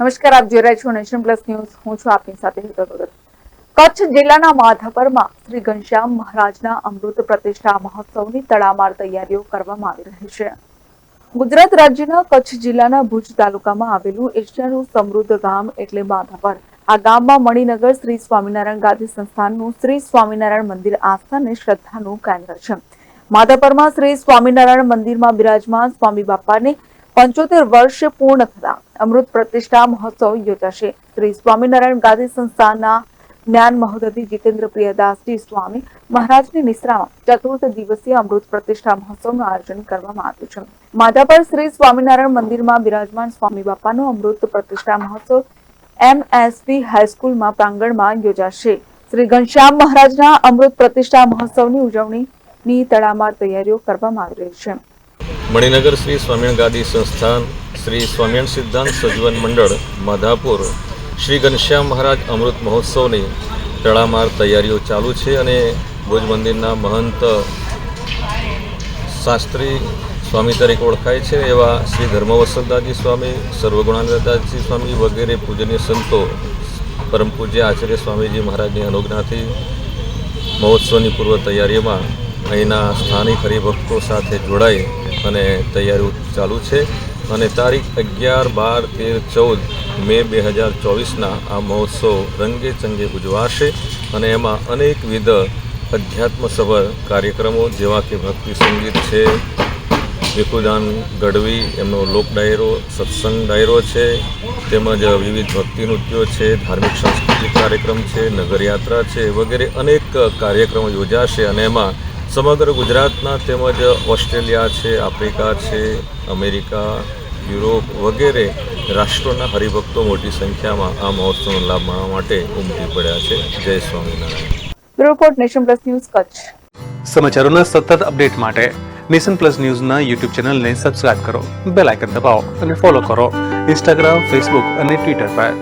નમસ્કાર, આપ જોઈ રહ્યા છો નેશન પ્લસ ન્યૂઝ. હું છું આપની સાથે કચ્છ જિલ્લાના માધાપરમાં શ્રી ઘનશ્યામ મહારાજના અમૃત પ્રતિષ્ઠા મહોત્સવની તડામાર તૈયારીઓ કરવામાં આવી રહી છે. ગુજરાત રાજ્યના કચ્છ જિલ્લાના ભુજ તાલુકામાં આવેલું એશિયાનું સમૃદ્ધ ગામ એટલે માધાપર. આ ગામમાં મણિનગર શ્રી સ્વામિનારાયણ ગાદી સંસ્થાનનું શ્રી સ્વામિનારાયણ મંદિર આસ્થા અને શ્રદ્ધાનું કેન્દ્ર છે. માધાપરમાં શ્રી સ્વામિનારાયણ મંદિરમાં બિરાજમાન સ્વામી બાપાને પંચોતેર વર્ષ પૂર્ણ થતા અમૃત પ્રતિષ્ઠા મહોત્સવ યોજાશે. શ્રી સ્વામિનારાયણ ગાદી સંસ્થાના જ્ઞાન મહોદધિ જીતેન્દ્ર પ્રિયદાસજી સ્વામી મહારાજની નિશ્રામાં ચતુર્થ દિવસીય અમૃત પ્રતિષ્ઠા મહોત્સવનું આયોજન કરવામાં આવ્યું છે. માધાપર શ્રી સ્વામિનારાયણ મંદિરમાં બિરાજમાન સ્વામી બાપાનો અમૃત પ્રતિષ્ઠા મહોત્સવ એમએસવી હાઈસ્કૂલમાં પ્રાંગણમાં યોજાશે. શ્રી ઘનશ્યામ મહારાજના અમૃત પ્રતિષ્ઠા મહોત્સવની ઉજવણીની તડામાર તૈયારીઓ કરવામાં આવી રહી છે. મણિનગર શ્રી સ્વામિનારાયણ ગાદી સંસ્થાન શ્રી સ્વામિનારાયણ સિદ્ધાંત સજીવન મંડળ, માધાપુર. શ્રી ઘનશ્યામ મહારાજ અમૃત મહોત્સવની તડામાર તૈયારીઓ ચાલુ છે અને ભુજ મંદિરના મહંત શાસ્ત્રી સ્વામી તરીકે ઓળખાય છે એવા શ્રી ધર્મવસંતદાસજી સ્વામી, સર્વગુણાનંદદાસજી સ્વામી વગેરે પૂજનીય સંતો, પરમ પૂજ્ય આચાર્ય સ્વામીજી મહારાજની અનુજ્ઞાથી મહોત્સવની પૂર્વ તૈયારીઓમાં અહીંના સ્થાનિક હરિભક્તો સાથે જોડાઈ અને તૈયારીઓ ચાલુ છે અને તારીખ અગિયાર, બાર, તેર, ચૌદ મે બે હજાર ચોવીસના આ મહોત્સવ રંગે ચંગે ઉજવાશે અને એમાં અનેકવિધ અધ્યાત્મસભર કાર્યક્રમો જેવા કે ભક્તિ સંગીત છે, ભીખુદાન ગઢવી, એમનો લોક ડાયરો, સત્સંગ ડાયરો છે, તેમજ વિવિધ ભક્તિ નૃત્યો છે, ધાર્મિક સાંસ્કૃતિક કાર્યક્રમ છે, નગરયાત્રા છે વગેરે અનેક કાર્યક્રમો યોજાશે અને એમાં સમગ્ર ગુજરાતના તેમજ ઓસ્ટ્રેલિયા છે આફ્રિકા છે અમેરિકા યુરોપ વગેરે રાષ્ટ્રોના હરિભક્તો મોટી સંખ્યામાં આ મહોત્સવનો લાભ માણવા માટે ઉમટી પડ્યા છે. Jay Swaminarayan. Report Nation Plus News Kutch. સમાચારોના સતત અપડેટ માટે નેશન પ્લસ ન્યૂઝના યુટ્યુબ ચેનલને સબસ્ક્રાઇબ કરો બેલ આઇકન દબાવો અને ફોલો કરો. ઇન્સ્ટાગ્રામ ફેસબુક અને ટ્વિટર પર.